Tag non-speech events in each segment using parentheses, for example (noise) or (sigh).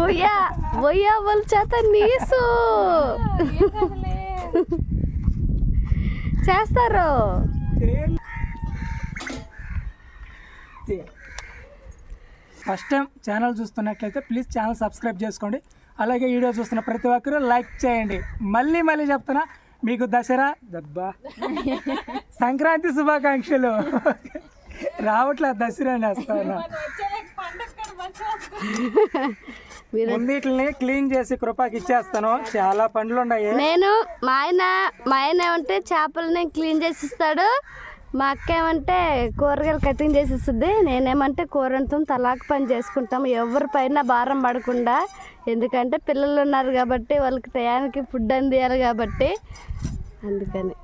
ఓయా ఓయా వాళ్ళ చేత నీసు. చేస్తారు? ఫస్ట్ టైం ఛానల్ చూస్తున్నట్లయితే ప్లీజ్ ఛానల్ సబ్స్క్రైబ్ చేసుకోండి. అలాగే వీడియో చూస్తున్న ప్రతి ఒక్కరూ లైక్ చేయండి. మళ్ళీ మళ్ళీ చెప్తున్నా మీకు దసరా దబ్బా. సంక్రాంతి శుభాకాంక్షలు. రావట్లే దసరా నేస్తాను మీరు ముందుట్లని క్లీన్ చేసి కృపకి ఇచ్చేస్తాను. చాలా పండ్లు ఉన్నాయి నేను మా ఆయన మా ఆయన ఏమంటే చేపలని క్లీన్ చేసి ఇస్తాడు మా అక్క ఏమంటే కూరగాయలు కటింగ్ చేసి ఇస్తుంది నేనేమంటే కూరంతో తలాక్ పని చేసుకుంటాం. ఎవరి పైన భారం పడకుండా. ఎందుకంటే పిల్లలు ఉన్నారు కాబట్టి వాళ్ళకి టయానికి ఫుడ్ అందియాలి కాబట్టి. అందుకని.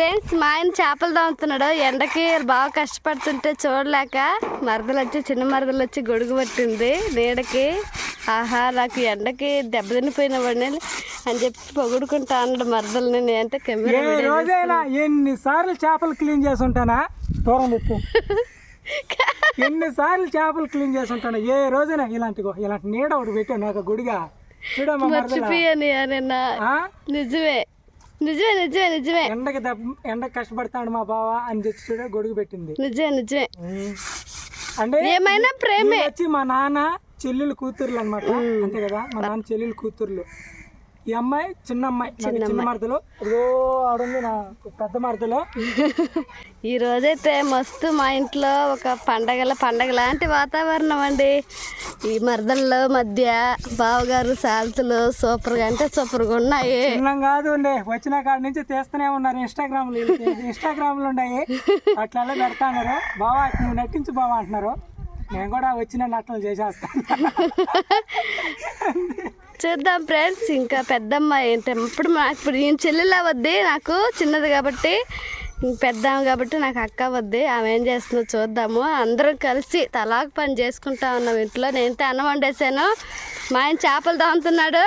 ఫ్రెండ్స్ మా ఆయన చేపలు దాముతున్నాడు ఎండకి బాగా కష్టపడుతుంటే చూడలేక మరదలు వచ్చి చిన్న మరదలు వచ్చి గొడుగు పట్టింది. నీడకి ఆహా నాకు ఎండకి దెబ్బతినిపోయిన వాడిని అని చెప్పి పొగుడుకుంటా అన్నాడు మరదల్ని. నేనంటే కెమెరా రోజైనా ఎన్నిసార్లు చేపలు క్లీన్ చేసి ఉంటానా దూరం (laughs) ఎన్నిసార్లు చేపలు క్లీన్ చేసి ఉంటాను ఏ రోజైనా ఇలాంటి ఇలాంటి నీడ ఒకటి పెట్టాను నాకు గుడిగా. చూడమ్మా మరదలా. నిజమే. నిజమే నిజమే నిజమే. ఎండకి ఎండకి కష్టపడతాడు మా బావ అని చెప్పి చూడ గొడుగు పెట్టింది. నిజమే నిజమే. అంటే ఏమైనా ప్రేమే. వచ్చి మా నాన్న చెల్లెలు కూతుర్లు అనమాట అంతే కదా? మా నాన్న చెల్లెలు కూతుర్లు. ఈ అమ్మాయి చిన్న అమ్మాయి చిన్న మరదలు. ఇదిగో ఆడుంది నా పెద్ద మరదలు. (laughs) ఈ రోజైతే మస్తు మా ఇంట్లో ఒక పండగల పండగ లాంటి వాతావరణం అండి. ఈ మరదల్లో మధ్య బావగారు సాల్తులు సూపర్గా అంటే సూపర్గా ఉన్నాయి. చిన్నం కాదు ఉండే. వచ్చిన కాడ నుంచి తీస్తూనే ఉన్నారు ఇన్స్టాగ్రామ్ ఇన్స్టాగ్రామ్లో ఉన్నాయి అట్లా పెడతాన్నారు బావా నువ్వు నటించు బావా అంటున్నారు. నేను కూడా వచ్చిన నటనలు చేసేస్తాను. (laughs) చూద్దాం ఫ్రెండ్స్. ఇంకా పెద్దమ్మ ఏంటంటే ఇప్పుడు మా ఇప్పుడు నేను చెల్లెలు అవద్ది నాకు చిన్నది కాబట్టి. ఇంక కాబట్టి నాకు అక్క వద్ది ఆమె ఏం చేస్తుందో చూద్దాము. అందరం కలిసి తలాకు పని చేసుకుంటా ఉన్నాం ఇంట్లో. నేనైతే అన్నం వండేసాను మా ఆయన చేపలు తాగుతున్నాడు.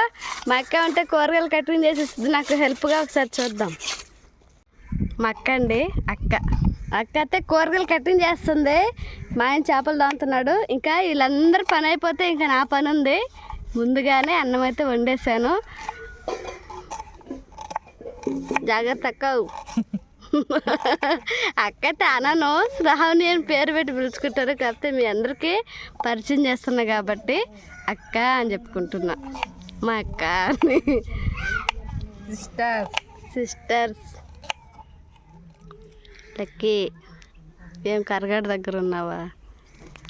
మా అక్క ఉంటే కూరగాయలు కటింగ్ చేసేస్తుంది. నాకు హెల్ప్గా ఒకసారి చూద్దాం. మా అక్క అండి అక్క. అక్క అయితే కూరగాయలు కటింగ్ చేస్తుంది. మా ఆయన చేపలు తాగుతున్నాడు. ఇంకా వీళ్ళందరూ పని అయిపోతే ఇంకా నా పని ఉంది. ముందుగానే అన్నం అయితే వండేసాను జాగ్రత్త అక్క అక్క అయితే అనను శ్రావణి అని పేరు పెట్టి పిలుచుకుంటారు కాకపోతే మీ అందరికీ పరిచయం చేస్తున్నా కాబట్టి అక్క అని చెప్పుకుంటున్నా. మా అక్క అని. Sister sisters. లక్కీ ఏం కరగడ దగ్గర ఉన్నావా?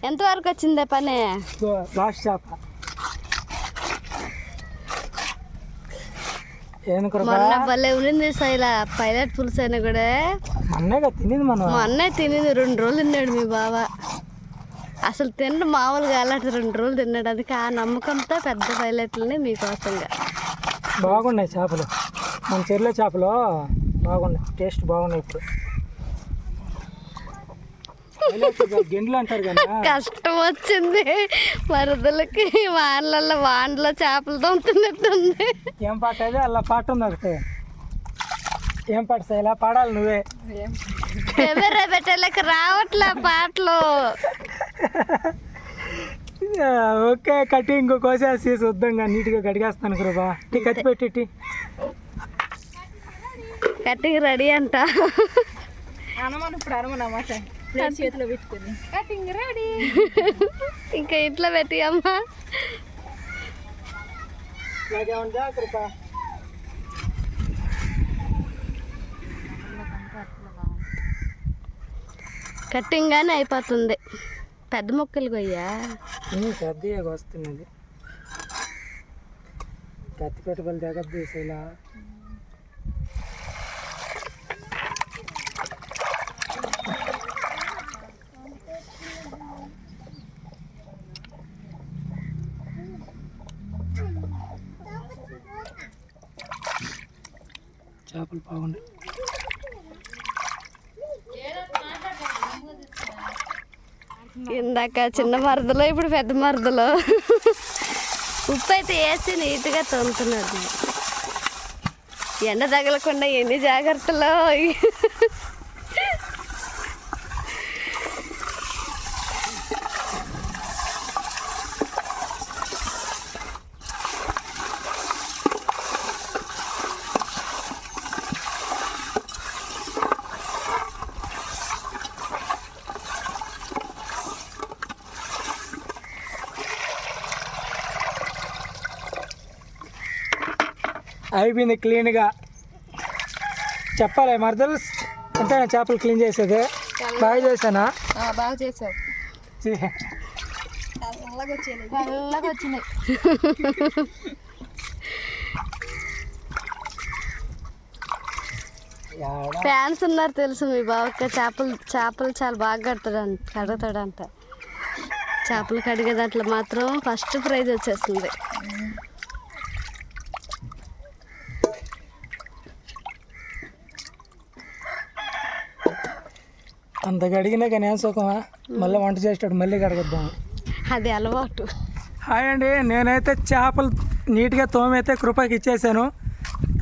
ఎంతవరకు వచ్చిందే పని? లాస్ట్ చేప ఏం కృప మొన్న భలే ఉన్నింది శైల పైలట్ పులుసు అయినా కూడా. తినేది మనం మా అన్నయ్య తినేది రెండు రోజులు తిన్నాడు మీ బావ. అసలు తిండి మామూలుగా అలాంటి రెండు రోజులు తిన్నాడు. అందుకే ఆ నమ్మకంతో పెద్ద పైలట్లని మీకోసంగా. బాగున్నాయి చేపలు. మన చెర్ల చేపలు బాగున్నాయి. టేస్ట్ బాగున్నాయి ఇప్పుడు. కష్టం వచ్చింది. మరదలకి వానలలో వానలో చేపలు తోముతున్నట్టుంది. ఏం పాట అది? అలా పాట ఉంది ఒకటి. ఏం పాట ఇలా పాడాలి నువ్వే. కెమెరా పెట్టలేక రావట్లే పాటలు. ఓకే కట్టి ఇంకో కోసేసి శుద్ధంగా నీట్గా కడిగేస్తాను కృపా. టీ కత్తి పెట్టి టీ. కట్టింగ్ రెడీ అంట. అనమని ఇప్పుడు అనమనమాట చేతిలో పెట్టుకుని. కటింగ్ రెడీ ఇంకా ఇంట్లో పెట్టి అమ్మా? కట్టింగ్ గానే అయిపోతుంది. పెద్ద మొక్కలు కొయ్యా? పెద్దగా వస్తున్నది. కత్తి పెట్టుబడి దగ్గర ఇలా బాగుంది. ఇందాక చిన్న మరదలో ఇప్పుడు పెద్ద మరదలో. ఉప్పు అయితే వేసి నీట్గా తోలుతున్నది ఎండ తగలకుండా ఎన్ని జాగ్రత్తలు? అయిపోయింది క్లీన్గా. చెప్పాలి మరదలు అంటే చేపలు క్లీన్ చేసేది. బాగా చేశానా? బాగా చేసావు. ఫ్యాన్స్ ఉన్నారు తెలుసు మీ బావక్క. చేపలు చేపలు చాలా బాగా కడతాడంట. కడుగుతాడంట చేపలు కడిగే దాంట్లో మాత్రం ఫస్ట్ ప్రైజ్ వచ్చేస్తుంది. అంత గడిగినా కానీ ఏం సుఖమా? మళ్ళీ వంట చేసేటప్పుడు మళ్ళీ కడగొద్దాం. అది అలవాటు. హాయ్ అండి నేనైతే చేపలు నీట్గా తోమైతే కృపకి ఇచ్చేసాను.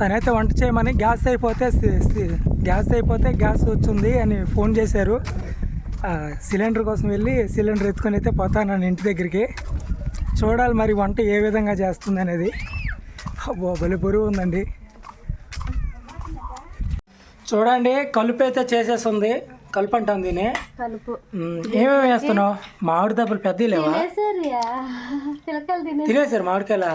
తనైతే వంట చేయమని గ్యాస్ అయిపోతే గ్యాస్ అయిపోతే గ్యాస్ వచ్చింది అని ఫోన్ చేశారు. సిలిండర్ కోసం వెళ్ళి సిలిండర్ ఎత్తుకొని అయితే పోతాను ఇంటి దగ్గరికి. చూడాలి మరి వంట ఏ విధంగా చేస్తుంది అనేది. భలే బరువు ఉందండి. చూడండి కలుపు అయితే చేసేస్తుంది కలుపు. అంటాం దీన్ని కలుపు ఏమేమి వేస్తున్నావు? మామిడి దెబ్బలు పెద్దవి లేవా? తినేసారు. మామిడికాయల?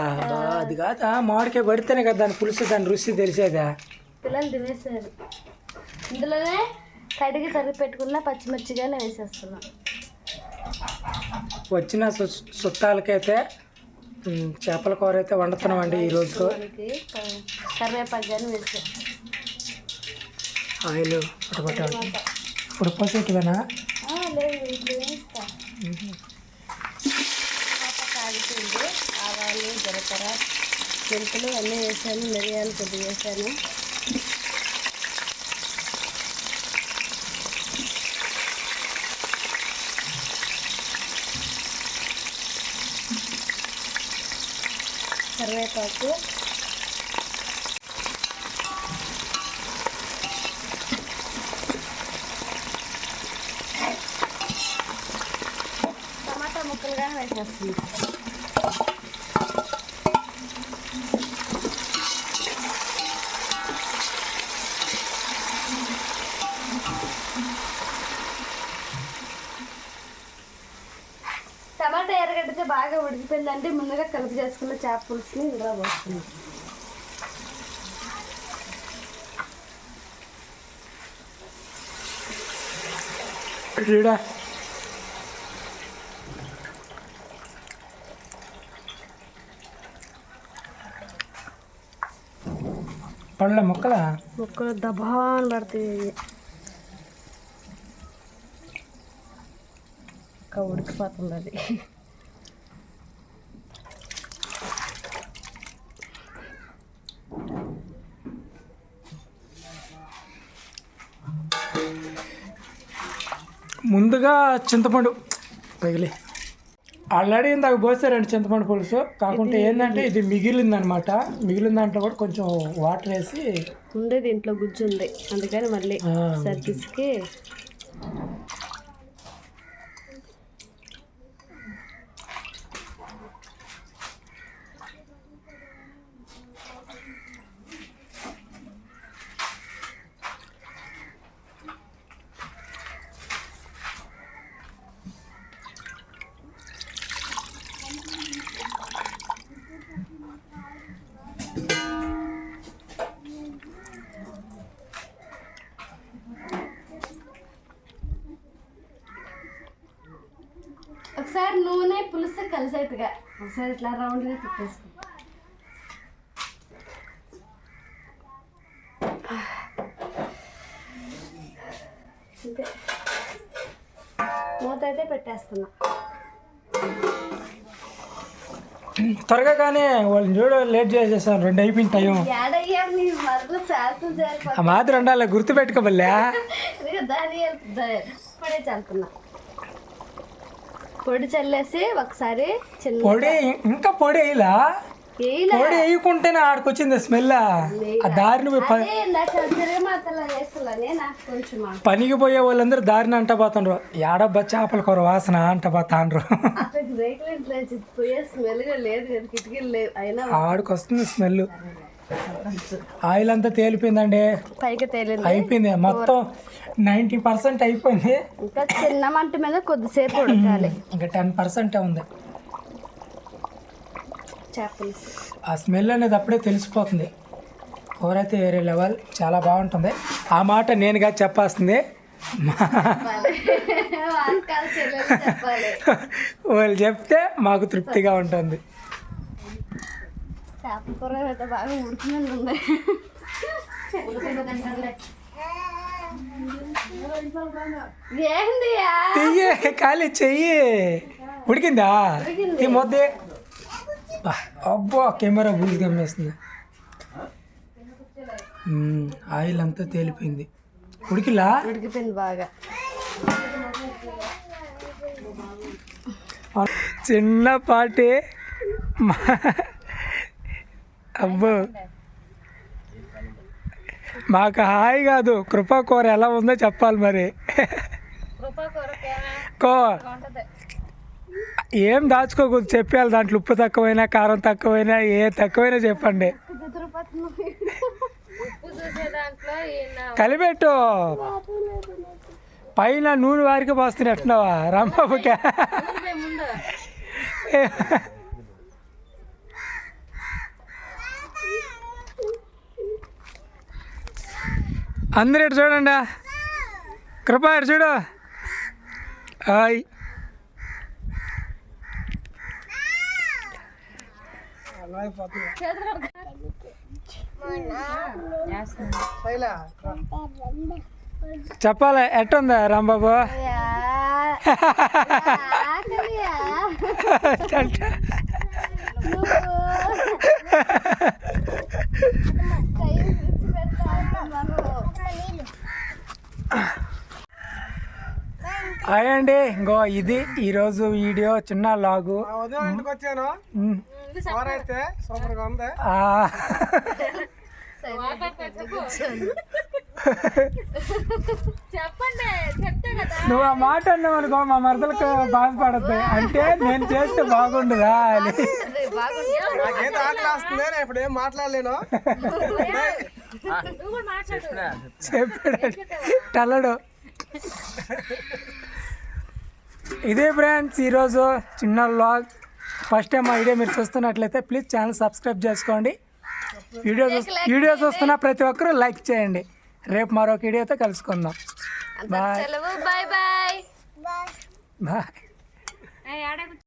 అది కాదా? మామిడికాయ పడితేనే కదా దాని పులుసు దాని రుచి తెలిసేదా? పిల్లలు తినేసారు. ఇందులోనే కడిగి తరిగి పెట్టుకున్న పచ్చిమిర్చిగానే వేసేస్తున్నాం. వచ్చిన చుట్టాలకైతే చేపల కూర అయితే వండుతున్నామండి ఈరోజు మనకి కరివేపాకు కానీ వేసాం ఆయిల్ పట్టుబట్టాలి ఇప్పుడు పోసేటివేనా లేదు కాగుతుంది ఆవాలు జీలకర్ర మెంతులు అన్నీ వేసాను మిరియాలు కొద్దిగా వేసాను. కరివేపాకు టమాటా వేసేస్తుంది టమాటా ఎర్రగడ్డతో బాగా ఉడికిపోయిందంటే ముందుగా కలిపి చేసుకున్న చేప పులుసుని ఇందులో పోస్తున్నాం ఈడ పళ్ళ ముక్కల ముక్కలు దబాన్ పడతాయి ఇంకా ఉడికిపోతుంది అది. ముందుగా చింతపండు. పగిలి ఆల్రెడీ ఇందాక పోసారండి చింతపండు పులుసు. కాకుంటే ఏంటంటే ఇది మిగిలిందనమాట మిగిలిన దాంట్లో కూడా కొంచెం వాటర్ వేసి ఉండే దీంట్లో గుజ్జు ఉంది. అందుకని మళ్ళీ ఆ, సర్వీస్కి ఒకసారి నూనె పులుసు కలిసేట్టుగా ఒకసారి ఇట్లా రౌండ్గా తిప్పేసుకో. అంతే. మూత అయితే పెట్టేస్తున్నా. త్వరగా కానీ వాళ్ళని చూడ లేట్ చేసేసాను రెండు అయిపోయిన టైం. ఆ మాత్రం ఉండాలి గుర్తుపెట్టుకోబల్లే (laughs) దాని పొడి చల్లుతున్నా పొడి చల్లేసి ఒకసారి పొడి ఇంకా పొడి వేయలా. పొడి వేయకుంటేనే ఆడికొచ్చింది స్మెల్. ఆ దారిని పనికి పోయే వాళ్ళందరూ దారిని అంట పోతుండ్రు ఏడబ్బా చేపల కూర వాసన అంట పోతాండ్రు ఆడికి వస్తుంది స్మెల్ ఆయిల్ అంతా తేలిపోయిందండి. పైకి తేలింది. అయిపోయింది. మొత్తం నైంటీ పర్సెంట్ అయిపోయింది. ఇంకా చిన్న మంట మీద కొద్దిసేపు ఉడకాలి. ఇంకా టెన్ పర్సెంట్ ఉంది. ఆ స్మెల్ అనేది అప్పుడే తెలిసిపోతుంది. కూర అయితే వేరే లెవెల్. చాలా బాగుంటుంది. ఆ మాట నేనుగా చెప్పాల్సింది. వాళ్ళు చెప్తే మాకు తృప్తిగా ఉంటుంది. చేపల కూర అయితే బాగా ఏంది చెయ్యి ఖాళీ చెయ్యి ఉడికిందా ఈ మొద్దే అబ్బో కెమెరా బూజు గమ్మేస్తుంది మ్మ్, ఆయిల్ అంతా తేలిపోయింది ఉడికిలా ఉడికిపోయింది బాగా చిన్నపాటి మా- అబ్బో. మాకు హాయి కాదు కృపా కూర ఎలా ఉందో చెప్పాలి మరి. కో. ఏం దాచుకోకూడదు చెప్పాలి దాంట్లో ఉప్పు తక్కువైనా కారం తక్కువైనా ఏ తక్కువైనా చెప్పండి. కలిపెట్టు. పైన నూనె వారికి పోస్తున్నట్టున్నావా? రాంబాబుకే (laughs) అందరు ఇటు చూడండి? కృప ఇటు చూడు? హాయ్ చెప్పాలి? ఎట్టుందా రాంబాబు. (laughs) (laughs) హాయ్ అండి. ఇంకో ఇది ఈరోజు వీడియో చిన్న లాగు. వచ్చాను. మ్, కూర అయితే సూపర్గా ఉంది. ఆ, చెప్పండి చెప్తే కదా. నువ్వు ఆ మాట అన్నావు అనుకో మా మరదలకు బాధపడద్దు. అంటే నేను చేస్తే బాగుండదా అని. నాకేం ఆకలి వస్తుంది? నేను ఇప్పుడు ఏం మాట్లాడలేను. (laughs) చెప్పాడు. టల్లడు ఇదే ఫ్రెండ్స్ ఈరోజు చిన్న లాగ్ ఫస్ట్ టైం మా వీడియో మీరు చూస్తున్నట్లయితే ప్లీజ్ ఛానల్ సబ్స్క్రైబ్ చేసుకోండి. వీడియో వీడియో చూస్తున్న ప్రతి ఒక్కరూ లైక్ చేయండి. రేపు మరొక వీడియోతో కలుసుకుందాం. బాయ్ సెలవు. Bye bye bye